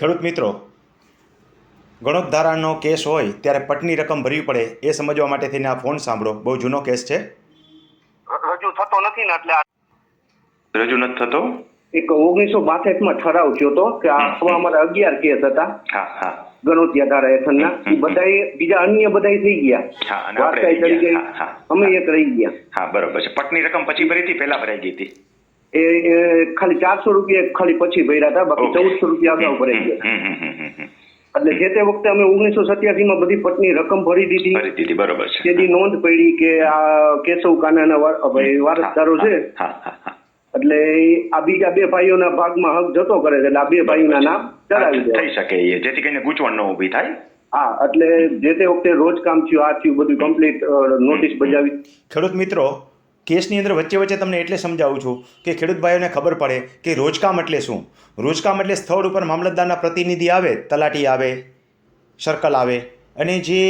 ખેડૂત મિત્રો ગણોતધારાનો કેસ હોય ત્યારે પટની રકમ ભરવી પડે એ સમજવા માટે થઈને આ ફોન સાંભળો. બહુ જૂનો કેસ છે. રજૂ થતો નથી ને એટલે રજૂ નથી થતો? એક ઓગણીસો બાસઠમાં ઠરાવ થયો હતો કે આ આવા અમારા અગિયાર કેસ હતા. હા હા. ગણોતિયા ધારા હેઠળના. એ બધા બીજા અન્ય બધા થઈ ગયા. હા, વારસાઈ હા. અમે એક રહી ગયા. હા બરોબર છે. પટની રકમ પછી ભરી હતી પહેલા ભરાઈ ગઈ હતી. એ ખાલી ચારસો રૂપિયા ખાલી પછી ભર્યા હતા બાકી ચૌદસો રૂપિયા અગાઉ ભરાઈ ગયા. હમ, હમ, હમ, હમ, હમ. એટલે જે તે વખતે અમે ઓગણીસો સત્યાસી માં બધી પટની રકમ ભરી દીધી. ભરી દીધી બરોબર છે. તેની નોંધ પડી કે આ કેશવ કાનાના ભાઈ વારસદારો છે. એટલે આ બીજા બે ભાઈઓના ભાગમાં હક જતો કરે છે એટલે આ બે ભાઈઓના નામ ચડાવી દે થઈ શકે એ જેથી કરીને ગૂંચવણ ન ઊભી થાય. હા એટલે જે તે વખતે રોજ કામ થયું આ થયું બધું કમ્પ્લીટ નોટિસ બજાવી. ખેડૂત મિત્રો કેસની અંદર વચ્ચે વચ્ચે તમને એટલે સમજાવું છું કે ખેડૂત ભાઈઓને ખબર પડે કે રોજકામ એટલે શું? રોજકામ એટલે સ્થળ ઉપર મામલતદારના પ્રતિનિધિ આવે, તલાટી આવે, સર્કલ આવે અને જે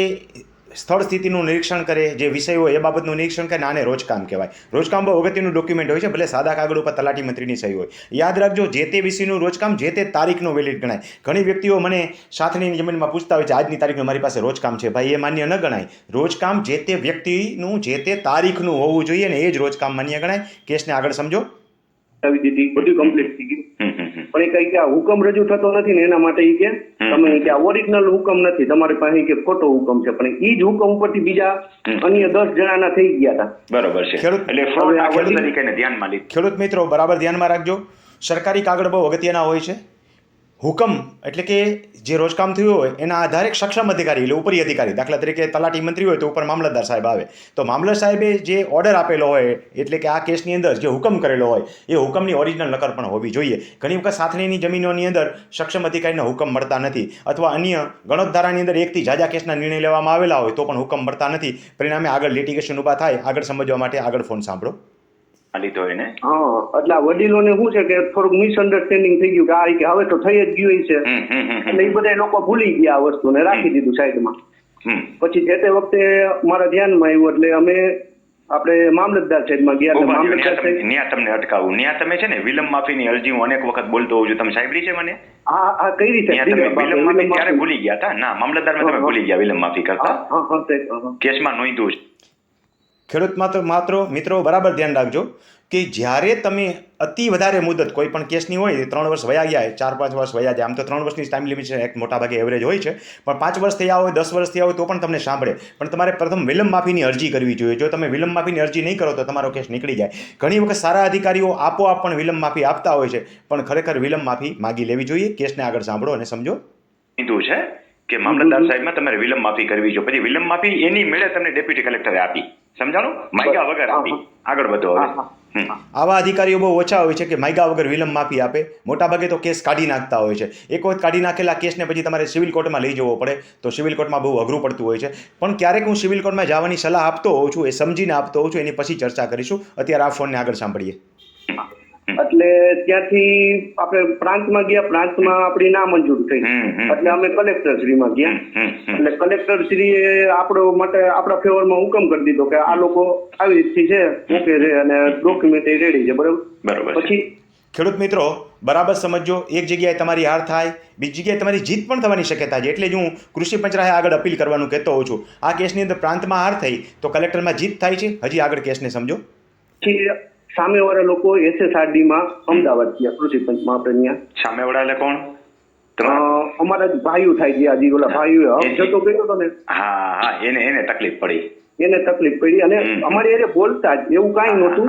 સ્થળ સ્થિતિનું નિરીક્ષણ કરે જે વિષય હોય એ બાબતનું નિરીક્ષણ કરે ને આને રોજકામ કહેવાય. રોજકામ બહુ અગત્યનું ડોક્યુમેન્ટ હોય છે ભલે સાદા કાગળ ઉપર તલાટી મંત્રીની સહી હોય. યાદ રાખજો જે તે વિષયનું રોજકામ જે તે તારીખનું વેલિડ ગણાય. ઘણી વ્યક્તિઓ મને સાથની જમીનમાં પૂછતા હોય છે આજની તારીખનું મારી પાસે રોજકામ છે. ભાઈ એ માન્ય ન ગણાય. રોજકામ જે તે વ્યક્તિનું જે તે તારીખનું હોવું જોઈએ ને એ જ રોજકામ માન્ય ગણાય. કેસને આગળ સમજો. દીધી બધું કમ્પ્લીટ થઈ ગયું. પણ એ કઈ કે આ હુકમ રજૂ થતો નથી ને એના માટે એ કે તમે કે આ ઓરિજિનલ હુકમ નથી તમારી પાસે કે ખોટો હુકમ છે. પણ એ જ હુકમ ઉપરથી બીજા અન્ય દસ જણાના થઈ ગયા હતા. બરોબર છે. ખેડૂત- એટલે ફ્રોડ હવે ખેડૂત તરીકે ધ્યાનમાં લીધું. ખેડૂત મિત્રો બરાબર ધ્યાનમાં રાખજો. સરકારી કાગળ બહુ અગત્યના હોય છે. હુકમ એટલે કે જે રોજકામ થયું હોય, એના આધારે સક્ષમ અધિકારી એટલે ઉપરી અધિકારી, દાખલા તરીકે તલાટી મંત્રી હોય તો ઉપર મામલતદાર સાહેબ આવે. તો મામલતદાર સાહેબે જે ઓર્ડર આપેલો હોય, એટલે કે આ કેસની અંદર જે હુકમ કરેલો હોય, એ હુકમની ઓરિજિનલ નકલ પણ હોવી જોઈએ. ઘણી વખત સાથણીની જમીનોની અંદર સક્ષમ અધિકારીના હુકમ મળતા નથી અથવા અન્ય ગણોતધારાની અંદર એકથી જાજા કેસના નિર્ણય લેવામાં આવેલા હોય તો પણ હુકમ મળતા નથી. પરિણામે આગળ લિટિગેશન ઊભા થાય, આગળ સમજવા માટે આગળ ફોન સાંભળો. લીધો એને હા એટલે આ વડીલોને શું છે કે થોડુંક મિસઅન્ડરસ્ટેન્ડિંગ થઈ ગયું કે આ કે હવે તો થઈ જ ગયું છે. એટલે એ બધા લોકો ભૂલી ગયા આ વસ્તુને રાખી દીધું સાઈડમાં. પછી જે તે વખતે મારા ધ્યાનમાં આવ્યું એટલે અમે આપણે મામલતદાર સાહેબમાં ગયા. મામલતદાર ન્યા સાહેબ ન્યા તમને અટકાવું. ન્યા તમે છે ને વિલંબ માફીની અરજી હું અનેક વખત બોલતો હોઉં છું. તમે સાંભળી છે મને? હા હા કઈ રીતે? તમે વિલંબ માફી ક્યારે ભૂલી ગયા હતા? ના મામલતદારમાં તમે. ભૂલી ગયા વિલંબ માફી કરતા. કેસમાં નોંધ્યું છે. ખેડૂત માત્ર માત્ર, મિત્રો, બરાબર ધ્યાન રાખજો કે જ્યારે તમે અતિ વધારે મુદત કોઈ પણ કેસની હોય ત્રણ વર્ષ વયા ગયા ચાર પાંચ વર્ષ વયા જાય, આમ તો ત્રણ વર્ષની ટાઈમ લિમિટ છે, એક મોટા ભાગે એવરેજ હોય છે, પણ પાંચ વર્ષ થયા હોય, દસ વર્ષ થયા હોય, તો પણ તમને સાંભળે. પણ તમારે પ્રથમ વિલંબ માફીની અરજી કરવી જોઈએ. જો તમે વિલંબ માફીની અરજી નહીં કરો, તો તમારો કેસ નીકળી જાય. ઘણી વખત સારા અધિકારીઓ આપોઆપ પણ વિલંબ માફી આપતા હોય છે, પણ ખરેખર વિલંબ માફી માગી લેવી જોઈએ. કેસને આગળ સાંભળો અને સમજો. કીધું છે કે મામલતદાર સાહેબમાં તમારે વિલંબ માફી કરવી જોઈએ. પછી વિલંબ માફી એની મેળે તમને ડેપ્યુટી કલેક્ટરે આપી. સમજાણું? માયગા વગર આપી. આગળ વધો હવે. આવા અધિકારીઓ બહુ ઓછા હોય છે કે માયગા વગર વિલંબ માફી આપે. મોટાભાગે તો કેસ કાઢી નાખતા હોય છે. એક વખત કાઢી નાખેલા કેસને પછી તમારે સિવિલ કોર્ટમાં લઈ જવો પડે. તો સિવિલ કોર્ટમાં બહુ અઘરું પડતું હોય છે. પણ ક્યારેક હું સિવિલ કોર્ટમાં જવાની સલાહ આપતો હોઉં છું એ સમજીને આપતો હોઉં છું એની પછી ચર્ચા કરીશું. અત્યારે આ ફોનને આગળ સાંભળીએ. એટલે ત્યાંથી આપણે પ્રાંતમાં ગયા પ્રાંતમાં આપણી ના મંજૂર થઈ. એટલે અમે કલેક્ટર શ્રીમાં ગયા. એટલે કલેક્ટર શ્રીએ આપણો માટે આપણા ફેવરમાં હુકમ કરી દીધો કે આ લોકો આવી રીતથી છે ઓકે છે અને ડોક્યુમેન્ટ રેડી છે બરાબર? બરોબર પછી ખેડૂત મિત્રો બરાબર સમજો એક જગ્યાએ તમારી હાર થાય બીજી જગ્યાએ તમારી જીત પણ થવાની શક્યતા છે. એટલે જ હું કૃષિ પંચરાએ આગળ અપીલ કરવાનું કહેતો હોઉં છું. આ કેસની અંદર પ્રાંતમાં હાર થઈ તો કલેક્ટરમાં જીત થાય છે? હજી આગળ કેસને સમજો. સામેવાળા લોકો એસએસઆરડી માં અમદાવાદ ગયા કૃષિ પંચમાં આપણે ત્યાં. સામેવાળા એટલે કોણ? અમારા ભાઈઓ થાય છે આજે ઓલા ભાઈઓ જતો કર્યો હતો ને. હા હા એને એને તકલીફ પડી. એને તકલીફ પડી અને અમારી એને બોલતા જ એવું કઈ નહોતું.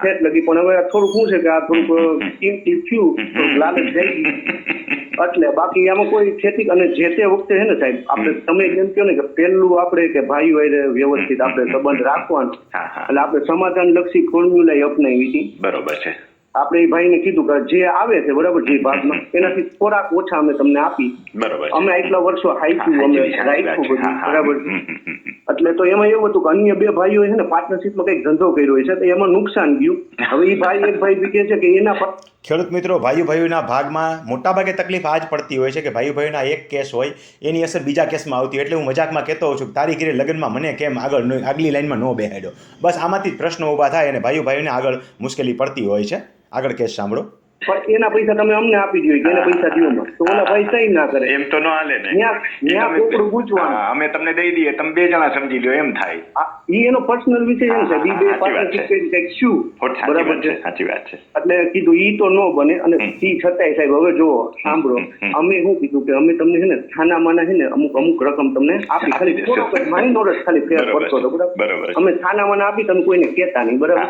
ઠેઠ લગી પણ હવે થોડુંક શું છે કે આ થોડુંક કિંમતી થયું લાલચ થઈ એટલે બાકી આમાં કોઈ ખેતી અને જે તે વખતે છે ને સાહેબ આપણે તમે એમ કહો ને કે પહેલું આપણે કે ભાઈ હોય વ્યવસ્થિત આપણે સંબંધ રાખવાનો. એટલે આપણે સમાધાન લક્ષી ફોર્મ્યુલા અપનાવી હતી. બરોબર છે. આપણે એ ભાઈને કીધું કે જે આવે છે બરાબર જે ભાગમાં એનાથી થોડાક ઓછા અમે તમને આપી. બરોબર અમે આટલા વર્ષો હાઈક્યું અમે રાખ્યું બધું. બરાબર. એટલે તો એમાં એવું હતું કે અન્ય બે ભાઈઓ છે ને પાર્ટનરશિપમાં કંઈક ધંધો કર્યો છે તો એમાં નુકસાન ગયું. હવે એ ભાઈ એક ભાઈ બી કહે છે કે એના પર ખેડૂત મિત્રો ભાઈઓ ભાઈઓના ભાગમાં મોટાભાગે તકલીફ આ જ પડતી હોય છે કે ભાઈઓ ભાઈઓના એક કેસ હોય એની અસર બીજા કેસમાં આવતી એટલે હું મજાકમાં કહેતો હોઉં છું કે તારી ઘરે લગ્નમાં મને કેમ આગળ આગલી લાઈનમાં ન બેહાડ્યો? બસ આમાંથી જ પ્રશ્નો ઊભા થાય અને ભાઈઓ ભાઈઓને આગળ મુશ્કેલી પડતી હોય છે. આગળ કેસ સાંભળો. પણ એના પૈસા તમે અમને આપી દો કે એના પૈસા દો તો ઓલા ભાઈ સહી ના કરે. એમ તો ન હાલે ને. તમે- કોકડું પૂછવાનું. અમે તમને દઈ દઈએ. તમે બે જણા સમજી લ્યો એમ થાય. એ ઈ એનો પર્સનલ વિષય એમ છે બી બે પાર્ટનરશિપ વાત કંઈક શું? બરાબર છે? સાચી વાત છે. એટલે કીધું ઈ તો ન બને. અને. ઈ છતાંય સાહેબ હવે જો સાંભળો. અમે શું કીધું કે અમે તમને છે ને છાના માના છે ને અમુક અમુક રકમ તમને આપી. ખાલી. માઇનોર જ ખાલી ફેર પડતો હતો બરાબર? અમે છાના માના આપી તમે કોઈને કહેતા નહીં બરાબર.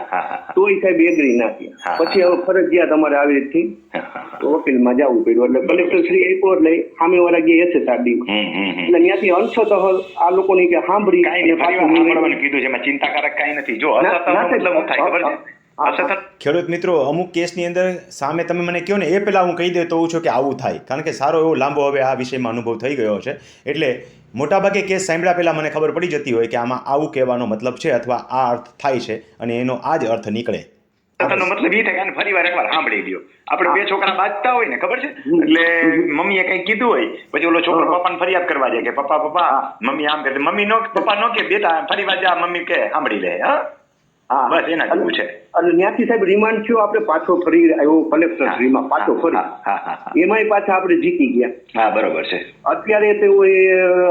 તોય સાહેબ એગ્રી ના થયા. પછી હવે ફરજિયાત અમારે આવી હા. તો વકીલમાં જવું પડ્યું. એટલે કલેક્ટર શ્રી આપ્યો એટલે સામેવાળા ગયા એસએસઆરડી હમ, હમ, હમ. એટલે ત્યાંથી અંશતઃ આ લોકોની કે સાંભળી કીધું છે ચિંતાકારક કાંઈ નથી. જો છે? ખેડૂત મિત્રો અમુક કેસની અંદર સામે તમે મને કહો ને એ પહેલાં હું કહી દેતો તો છું કે આવું થાય. કારણ કે સારો એવો લાંબો હવે આ વિષયમાં અનુભવ થઈ ગયો છે. એટલે મોટાભાગે કેસ સાંભળ્યા પહેલાં મને ખબર પડી જતી હોય કે આમાં આવું કહેવાનો મતલબ છે અથવા આ અર્થ થાય છે અને એનો આ જ અર્થ નીકળે. અસતનો મતલબ એ થાય કે ફરી વાર એકવાર સાંભળી લ્યો. આપણે બે છોકરા બાજતા હોય ને ખબર છે? એટલે મમ્મીએ કઈ કીધું હોય પછી ઓલો છોકરો પપ્પા પપ્પાને ફરિયાદ કરવા જાય કે પપ્પા પપ્પા મમ્મી આમ કે મમ્મી નો પપ્પા નો કે બેટા ફરી વાર જા મમ્મી કે સાંભળી લે. હા? બસ એના જેવું છે. અને ત્યાંથી સાહેબ રિમાન્ડ થયો આપણે પાછો ફરી આવ્યો કલેક્ટર શ્રીમાં પાછો ફરી. એમાંય પાછા આપણે જીતી ગયા. હા બરોબર છે. અત્યારે તો એ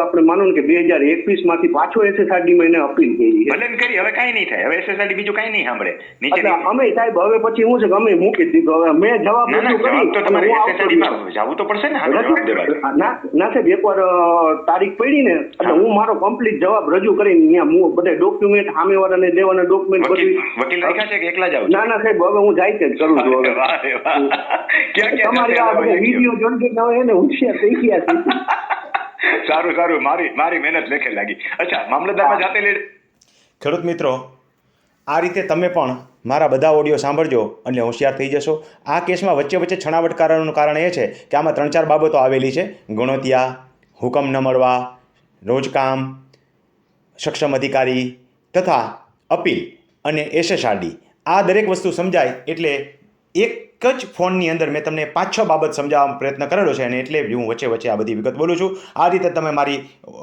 આપણે માનો ને કે બે હજાર એકવીસમાંથી પાછો એસએસઆરડી માં એને અપીલ કરી ભલે કરી હવે કઈ નહીં થાય. હવે એસએસઆરડી બીજું કઈ નહીં સાંભળે. નીચે અમે સાહેબ હવે પછી હું છે અમે મૂકી દીધું. હવે મેં જવાબ કરી તો તમારે એસએસઆરડી માં જવું તો પડશે ને ના ના સાહેબ એકવાર તારીખ પડી ને એટલે હું. મારો કમ્પ્લીટ જવાબ રજૂ કરીને અહીંયા બધા ડોક્યુમેન્ટ સામેવાળાને દેવાના ડોક્યુમેન્ટ વકીલ વકીલ રાખ્યા છે કે એકલા જાવ ના ના સાહેબ હવે હું જાય જ કરું છું હવે. વાહ રે વાહ. ક્યાં ક્યાં તમારી આ જશે બધા હવે વીડિયો જોઈને કે હવે એને હોશિયાર થઈ ગયા છે. સારું સારું. મારી મારી મહેનત લેખે લાગી. અચ્છા મામલતદારમાં જાતે લે ખેડૂત મિત્રો આ રીતે તમે પણ મારા બધા ઓડિયો સાંભળજો અને હોશિયાર થઈ જશો. આ કેસમાં વચ્ચે વચ્ચે છણાવટ કારણનું કારણ એ છે કે આમાં ત્રણ ચાર બાબતો આવેલી છે. ગણોતિયા હુકમ ન મળવા રોજકામ સક્ષમ અધિકારી તથા અપીલ. અને એસએસઆરડી આ દરેક વસ્તુ સમજાય એટલે એક જ ફોનની અંદર મેં તમને પાંચ છ બાબત સમજાવવાનો પ્રયત્ન કરેલો છે અને એટલે હું વચ્ચે વચ્ચે આ બધી વિગત બોલું છું. આ રીતે તમે મારી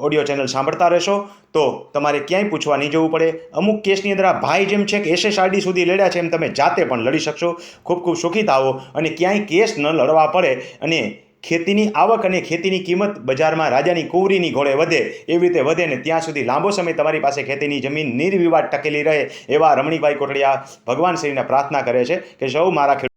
ઓડિયો ચેનલ સાંભળતા રહેશો. તો તમારે ક્યાંય પૂછવા નહીં જવું પડે. અમુક કેસની અંદર આ ભાઈ જેમ છે કે એસએસઆરડી સુધી લડ્યા છે એમ તમે જાતે પણ લડી શકશો. ખૂબ ખૂબ સુખી થાવો અને ક્યાંય કેસ ન લડવા પડે અને ખેતીની આવક અને ખેતીની કિંમત બજારમાં રાજાની કુવરીની ઘોડે વધે એવી રીતે વધે ને ત્યાં સુધી લાંબો સમય તમારી પાસે ખેતીની જમીન નિર્વિવાદ ટકેલી રહે એવા રમણીભાઈ કોટડિયા ભગવાન શ્રીને પ્રાર્થના કરે છે કે સૌ મારા